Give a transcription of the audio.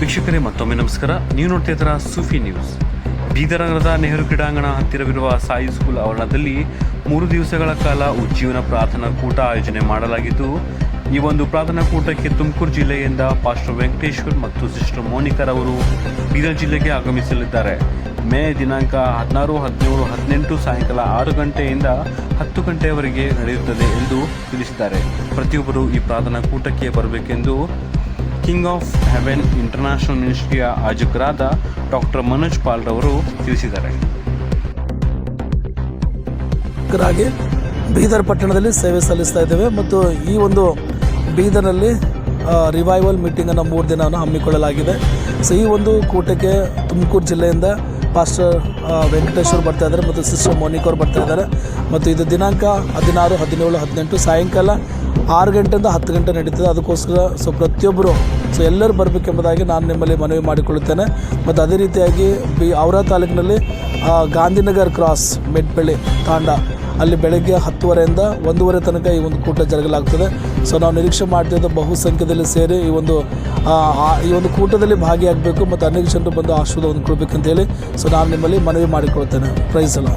ವೀಕ್ಷಕರೇ, ಮತ್ತೊಮ್ಮೆ ನಮಸ್ಕಾರ. ನೀವು ನೋಡ್ತಾ ಇದ್ದೀರಾ ಸೂಫಿ ನ್ಯೂಸ್. ಬೀದರನಗರದ ನೆಹರು ಕ್ರೀಡಾಂಗಣ ಹತ್ತಿರವಿರುವ ಸಾಯಿ ಸ್ಕೂಲ್ ಆವರಣದಲ್ಲಿ ಮೂರು ದಿವಸಗಳ ಕಾಲ ಉಜ್ಜೀವನ ಪ್ರಾರ್ಥನಾ ಕೂಟ ಆಯೋಜನೆ ಮಾಡಲಾಗಿದ್ದು, ಈ ಒಂದು ಪ್ರಾರ್ಥನಾ ಕೂಟಕ್ಕೆ ತುಮಕೂರು ಜಿಲ್ಲೆಯಿಂದ ಪಾಸ್ಟರ್ ವೆಂಕಟೇಶ್ವರ್ ಮತ್ತು ಸಿಸ್ಟರ್ ಮೋನಿಕರ್ ಅವರು ಬೀದರ್ ಜಿಲ್ಲೆಗೆ ಆಗಮಿಸಲಿದ್ದಾರೆ. ಮೇ ದಿನಾಂಕ ಹದಿನಾರು, ಹದಿನೇಳು, ಹದಿನೆಂಟು ಸಾಯಂಕಾಲ ಆರು ಗಂಟೆಯಿಂದ ಹತ್ತು ಗಂಟೆಯವರೆಗೆ ನಡೆಯುತ್ತದೆ ಎಂದು ತಿಳಿಸಿದ್ದಾರೆ. ಪ್ರತಿಯೊಬ್ಬರು ಈ ಪ್ರಾರ್ಥನಾ ಕೂಟಕ್ಕೆ ಬರಬೇಕೆಂದು ಕಿಂಗ್ ಆಫ್ ಹೆವೆನ್ ಇಂಟರ್ನ್ಯಾಷನಲ್ ಮಿನಿಸ್ಟ್ರಿಯ ಆಯೋಜಕರಾದ ಡಾಕ್ಟರ್ ಮನೋಜ್ ಪಾಲ್ ರವರು ತಿಳಿಸಿದ್ದಾರೆ. ಬೀದರ್ ಪಟ್ಟಣದಲ್ಲಿ ಸೇವೆ ಸಲ್ಲಿಸ್ತಾ ಇದ್ದೇವೆ ಮತ್ತು ಈ ಒಂದು ಬೀದರ್ನಲ್ಲಿ ರಿವೈವಲ್ ಮೀಟಿಂಗನ್ನು ಮೂರು ದಿನವನ್ನು ಹಮ್ಮಿಕೊಳ್ಳಲಾಗಿದೆ. ಸೊ ಈ ಒಂದು ಕೂಟಕ್ಕೆ ತುಮಕೂರು ಜಿಲ್ಲೆಯಿಂದ ಪಾಸ್ಟರ್ ವೆಂಕಟೇಶ್ವರ್ ಬರ್ತಾ ಇದ್ದಾರೆ ಮತ್ತು ಸಿಸ್ಟರ್ ಮೋನಿಕ್ ಅವರು ಬರ್ತಾ ಇದ್ದಾರೆ. ಮತ್ತು ಇದು ದಿನಾಂಕ ಹದಿನಾರು, ಹದಿನೇಳು, ಹದಿನೆಂಟು ಸಾಯಂಕಾಲ ಆರು ಗಂಟೆಯಿಂದ ಹತ್ತು ಗಂಟೆ ನಡೀತದೆ. ಅದಕ್ಕೋಸ್ಕರ ಸೊ ಪ್ರತಿಯೊಬ್ಬರು, ಸೊ ಎಲ್ಲರೂ ಬರಬೇಕೆಂಬುದಾಗಿ ನಾನು ನಿಮ್ಮಲ್ಲಿ ಮನವಿ ಮಾಡಿಕೊಳ್ಳುತ್ತೇನೆ. ಮತ್ತು ಅದೇ ರೀತಿಯಾಗಿ ಬಿ ಔರಾ ತಾಲೂಕಿನಲ್ಲಿ ಗಾಂಧಿನಗರ್ ಕ್ರಾಸ್ ಮೆಟ್ಬೆಳ್ಳಿ ತಾಂಡ, ಅಲ್ಲಿ ಬೆಳಗ್ಗೆ ಹತ್ತುವರೆಯಿಂದ ಒಂದೂವರೆ ತನಕ ಈ ಒಂದು ಕೂಟ ಜರುಗಲಾಗ್ತದೆ. ಸೊ ನಾವು ನಿರೀಕ್ಷೆ ಮಾಡ್ತಿದ್ದ ಬಹುಸಂಖ್ಯೆಯಲ್ಲಿ ಸೇರಿ ಈ ಒಂದು ಈ ಒಂದು ಕೂಟದಲ್ಲಿ ಭಾಗಿಯಾಗಬೇಕು ಮತ್ತು ಅನೇಕ ಜನರು ಬಂದು ಆಶೀರ್ವಾದವನ್ನು ಕೊಡಬೇಕಂತ ಹೇಳಿ ಸೊ ನಾನು ನಿಮ್ಮಲ್ಲಿ ಮನವಿ ಮಾಡಿಕೊಳ್ತೇನೆ ಪ್ರೈಸ್ ಅಲ್ಲ